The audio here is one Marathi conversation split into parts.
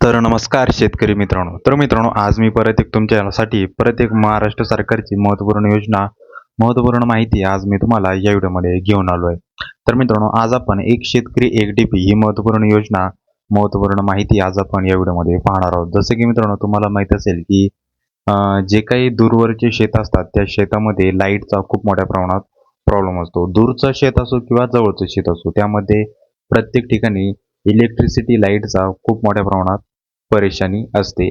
तर नमस्कार शेतकरी मित्रांनो. तर मित्रांनो आज मी परत एक तुमच्यासाठी परत एक महाराष्ट्र सरकारची महत्त्वपूर्ण योजना महत्त्वपूर्ण माहिती आज मी तुम्हाला या व्हिडिओमध्ये घेऊन आलो आहे. तर मित्रांनो आज आपण एक शेतकरी एक डीपी ही महत्त्वपूर्ण योजना महत्त्वपूर्ण माहिती आज आपण या व्हिडिओमध्ये पाहणार आहोत. जसं की मित्रांनो तुम्हाला माहीत असेल की जे काही दूरवरचे शेत असतात त्या शेतामध्ये लाईटचा खूप मोठ्या प्रमाणात प्रॉब्लेम असतो. दूरचं शेत असो किंवा जवळचं शेत असो त्यामध्ये प्रत्येक ठिकाणी इलेक्ट्रिसिटी लाईटचा खूप मोठ्या प्रमाणात परेशानी असते.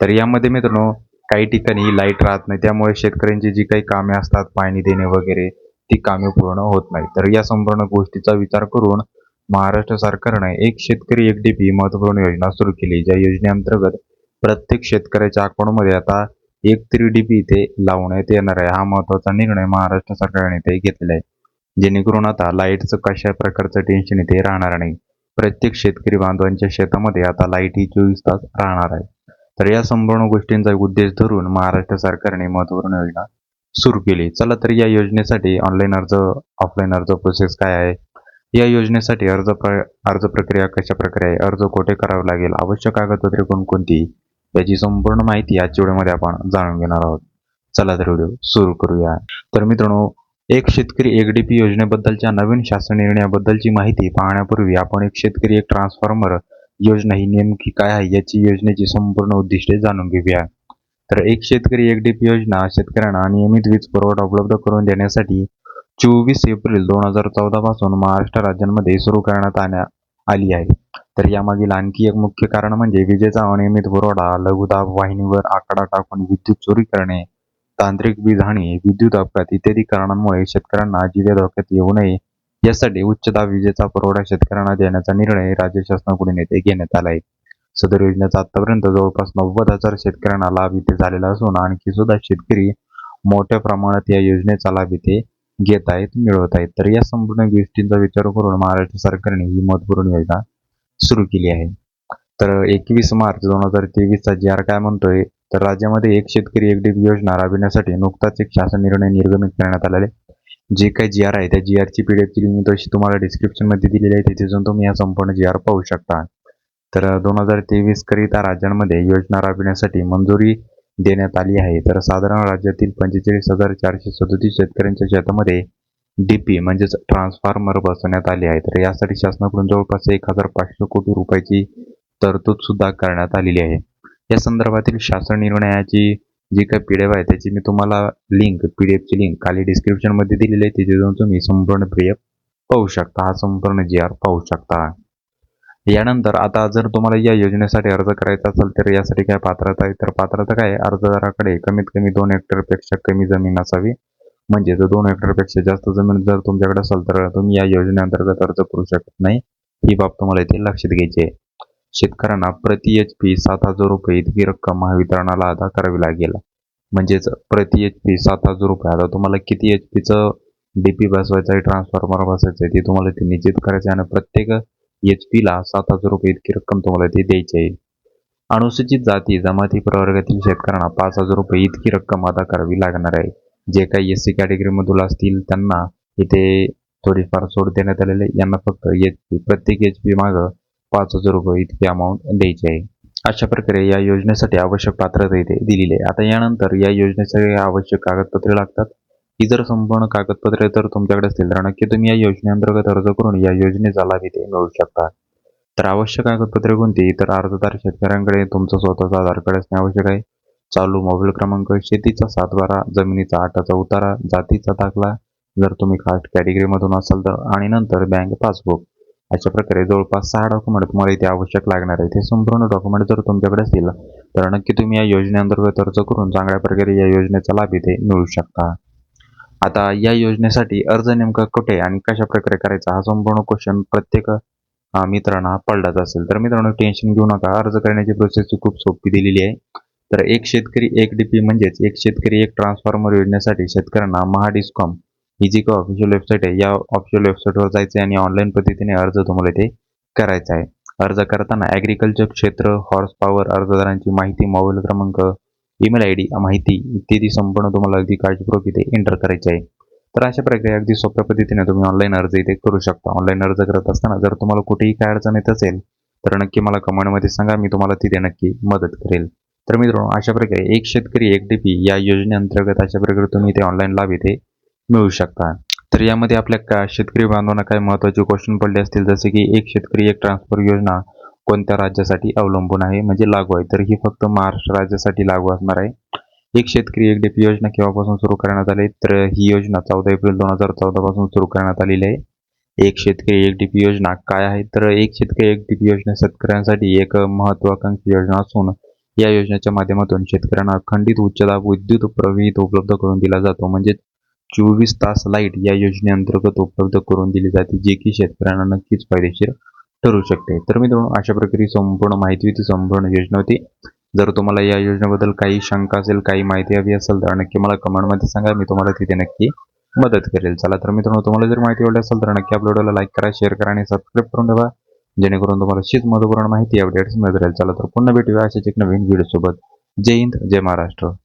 तर यामध्ये मित्रांनो काही ठिकाणी लाइट राहत नाही. त्यामुळे शेतकऱ्यांची जी काही कामे असतात पाणी देणे वगैरे ती कामे पूर्ण होत नाही तर या संपूर्ण गोष्टीचा विचार करून महाराष्ट्र सरकारने एक शेतकरी एक डीपी महत्त्वपूर्ण योजना सुरू केली. ज्या योजनेअंतर्गत प्रत्येक शेतकऱ्याच्या अकाउंटमध्ये आता एक तरी डी पी इथे लावण्यात येणार आहे. हा महत्त्वाचा निर्णय महाराष्ट्र सरकारने इथे घेतलेला आहे. जेणेकरून आता लाईटचं कशा प्रकारचं टेन्शन इथे राहणार नाही. प्रत्येक शेतकरी बांधवांच्या शेतामध्ये आता लाइट ही चोवीस तास राहणार आहे. तर या संपूर्ण गोष्टींचा उद्देश धरून महाराष्ट्र सरकारने महत्त्वपूर्ण योजना सुरू केली. चला तर या योजनेसाठी ऑनलाईन अर्ज ऑफलाईन अर्ज प्रोसेस काय आहे? या योजनेसाठी अर्ज प्र अर्ज प्रक्रिया कशा प्रकारे आहे? अर्ज कोठे करावा लागेल? आवश्यक कागदपत्रे कोणकोणती? याची संपूर्ण माहिती आजच्या व्हिडिओमध्ये आपण जाणून घेणार आहोत. चला तर व्हिडिओ सुरू करूया. तर मित्रांनो एक शेतकरी एक डी पी योजनेबद्दलच्या नवीन शासन निर्णयाबद्दलची माहिती पाहण्यापूर्वी आपण एक शेतकरी एक ट्रान्सफॉर्मर योजना ही नेमकी काय आहे याची योजनेची संपूर्ण उद्दिष्टे जाणून घेऊया. तर एक शेतकरी एक डी पी योजना शेतकऱ्यांना नियमित वीज पुरवठा उपलब्ध करून देण्यासाठी चोवीस एप्रिल दोन हजार चौदा पासून महाराष्ट्र राज्यांमध्ये सुरू करण्यात आण्या आली आहे. तर यामागील आणखी एक मुख्य कारण म्हणजे विजेचा अनियमित पुरवठा लघुदाब वाहिनीवर आकडा टाकून विद्युत चोरी करणे तांत्रिक वीज विद्युत अपघात इत्यादी कारणांमुळे शेतकऱ्यांना जीवे धोक्यात येऊ नये यासाठी उच्च दाब विजेचा पुरवठा शेतकऱ्यांना देण्याचा निर्णय राज्य शासनाकडून येथे घेण्यात आला आहे. सदर योजनेचा आतापर्यंत जवळपास नव्वद हजार शेतकऱ्यांना लाभ इथे झालेला असून आणखी सुद्धा शेतकरी मोठ्या प्रमाणात या योजनेचा लाभ इथे घेत आहेत मिळवत आहेत. तर या संपूर्ण गोष्टींचा विचार करून महाराष्ट्र सरकारने ही महत्त्वपूर्ण योजना सुरू केली आहे. तर एकवीस मार्च दोन हजार तेवीसचा जी आर काय म्हणतोय तर राज्यामध्ये एक शेतकरी एक डीप योजना राबविण्यासाठी नुकताच एक शासन निर्णय निर्गमित करण्यात आलेले. जे काही जी आर आहे त्या जी आरची पी डी एफची लिंक तशी तुम्हाला डिस्क्रिप्शनमध्ये दिलेली आहे. तिथे जाऊन तुम्ही या संपूर्ण जी आर पाहू शकता. तर दोन हजार तेवीस करिता राज्यांमध्ये योजना राबविण्यासाठी मंजुरी देण्यात आली आहे. तर साधारण राज्यातील पंचेचाळीस हजार चारशे सदोतीस शेतकऱ्यांच्या शेतामध्ये डीपी म्हणजेच ट्रान्सफॉर्मर बसवण्यात आले आहे. तर यासाठी शासनाकडून जवळपास एक हजार पाचशे कोटी रुपयाची तरतूद सुद्धा करण्यात आलेली आहे. या संदर्भातील शासन निर्णयाची जी काही पी डी एफ आहे त्याची मी तुम्हाला लिंक पी डी एफची लिंक खाली डिस्क्रिप्शनमध्ये दिलेली आहे. तिथे जाऊन तुम्ही संपूर्ण पी डी एफ पाहू शकता. हा संपूर्ण जी आर पाहू शकता. यानंतर आता जर तुम्हाला या योजनेसाठी अर्ज करायचा असेल तर यासाठी काय पात्रता आहे? तर पात्रता काय अर्जदाराकडे कमीत कमी दोन हेक्टरपेक्षा कमी जमीन असावी. म्हणजे जर दोन हेक्टरपेक्षा जास्त जमीन जर तुमच्याकडे असेल तर तुम्ही या योजनेअंतर्गत अर्ज करू शकत नाही. ही बाब तुम्हाला इथे लक्षात घ्यायची आहे. शेतकऱ्यांना प्रति एच पी सात हजार रुपये इतकी रक्कम महावितरणाला अदा करावी लागेल. म्हणजेच प्रति एच पी सात हजार रुपये. आता तुम्हाला किती एच पीचं डी पी बसवायचं आहे ट्रान्सफॉर्मर बसवायचं आहे ते तुम्हाला ते निश्चित करायचं आहे आणि प्रत्येक एच पीला सात हजार रुपये इतकी रक्कम तुम्हाला ते द्यायची आहे. अनुसूचित जाती जमाती प्रवर्गातील शेतकऱ्यांना पाच हजार रुपये इतकी रक्कम अदा करावी लागणार आहे. जे काही एस सी कॅटेगरीमधून असतील त्यांना इथे थोडीफार सोड देण्यात आलेली यांना फक्त एच पी प्रत्येक एच पी मागं पाच हजार रुपये इतकी अमाऊंट द्यायची आहे. अशा प्रकारे या योजनेसाठी आवश्यक पात्रता इथे दिलेली आहे. आता यानंतर या योजनेसाठी आवश्यक कागदपत्रे लागतात. ही जर संपूर्ण कागदपत्रे तर तुमच्याकडे असतील तर नक्की तुम्ही या योजनेअंतर्गत अर्ज करून या योजनेचा लाभ इथे मिळू शकता. तर आवश्यक कागदपत्रे कोणती? तर अर्जदार शेतकऱ्यांकडे तुमचं स्वतःचा आधार कार्ड असणे आवश्यक आहे. चालू मोबाईल क्रमांक शेतीचा सातबारा जमिनीचा आटाचा उतारा जातीचा दाखला जर तुम्ही खास कॅटेगरीमधून असाल तर. आणि नंतर बँक पासबुक अशा प्रकारे जवळपास सहा डॉक्युमेंट तुम्हाला इथे आवश्यक लागणार आहे ते संपूर्ण डॉक्युमेंट जर तुमच्याकडे असतील तर नक्की तुम्ही या योजनेअंतर्गत अर्ज करून चांगल्या प्रकारे या योजनेचा लाभ इथे मिळू शकता. आता या योजनेसाठी अर्ज नेमका कुठे आणि कशा प्रकारे करायचा हा संपूर्ण क्वेश्चन प्रत्येक मित्रांना पडलाच असेल. तर मित्रांनो टेन्शन घेऊ नका. अर्ज करण्याची प्रोसेस खूप सोपी दिलेली आहे. तर एक शेतकरी एक डीपी म्हणजेच एक शेतकरी एक ट्रान्सफॉर्मर योजनेसाठी शेतकऱ्यांना महाडिस्कॉम ही ऑफिशियल वेबसाईट आहे. या ऑफिशियल वेबसाईटवर जायचं आहे आणि ऑनलाईन पद्धतीने अर्ज तुम्हाला इथे करायचा आहे. अर्ज करताना ॲग्रिकल्चर क्षेत्र हॉर्स पॉवर अर्जदारांची माहिती मोबाईल क्रमांक ईमेल आय डी माहिती इत्यादी संपूर्ण तुम्हाला अगदी काळजीपूर्वक इथे एंटर करायचे आहे. तर अशा प्रकारे अगदी सोप्या पद्धतीने तुम्ही ऑनलाईन अर्ज इथे करू शकता. ऑनलाईन अर्ज करत असताना जर तुम्हाला कुठेही काय अडचण येत असेल तर नक्की मला कमेंटमध्ये सांगा. मी तुम्हाला तिथे नक्की मदत करेल. तर मित्रांनो अशा प्रकारे एक शेतकरी एक डी पी या योजनेअंतर्गत अशा प्रकारे तुम्ही ते ऑनलाईन लाभ इथे मिळू शकता तर यामध्ये आपल्या का शेतकरी बांधवांना काही महत्त्वाचे क्वेश्चन पडले असतील जसे की एक शेतकरी एक ट्रान्सफर योजना कोणत्या राज्यासाठी अवलंबून आहे म्हणजे लागू आहे. तर ही फक्त महाराष्ट्र राज्यासाठी लागू असणार आहे. एक शेतकरी एक डीपी योजना केव्हापासून सुरू करण्यात आली? तर ही योजना चौदा एप्रिल दोन हजार चौदा पासून सुरू करण्यात आलेली आहे. एक शेतकरी एक डीपी योजना काय आहे? तर एक शेतकरी एक डीपी योजना शेतकऱ्यांसाठी एक महत्वाकांक्षी योजना असून या योजनेच्या माध्यमातून शेतकऱ्यांना खंडित उच्च दाब विद्युत प्रवाहित उपलब्ध करून दिला जातो. म्हणजे चोवीस तास लाइट या योजनेअंतर्गत उपलब्ध करून दिली जाते जे की शेतकऱ्यांना नक्कीच फायदेशीर ठरू शकते. तर मित्रांनो अशा प्रकारे संपूर्ण माहिती होती संपूर्ण योजना होती. जर तुम्हाला या योजनेबद्दल काही शंका असेल काही माहिती हवी असेल तर नक्की मला कमेंटमध्ये सांगा. मी तुम्हाला तिथे नक्की मदत करेल. चला तर मित्रांनो तुम्हाला जर माहिती आवडली असेल तर नक्की आपल्या व्हिडिओला लाईक करा शेअर करा आणि सबस्क्राईब करून ठेवा. जेणेकरून तुम्हाला अशीच महत्त्वपूर्ण माहिती अपडेट्स मिळत राहील. चला तर पुन्हा भेटूया अशाच एक नवीन व्हिडिओ सोबत. जय हिंद जय महाराष्ट्र.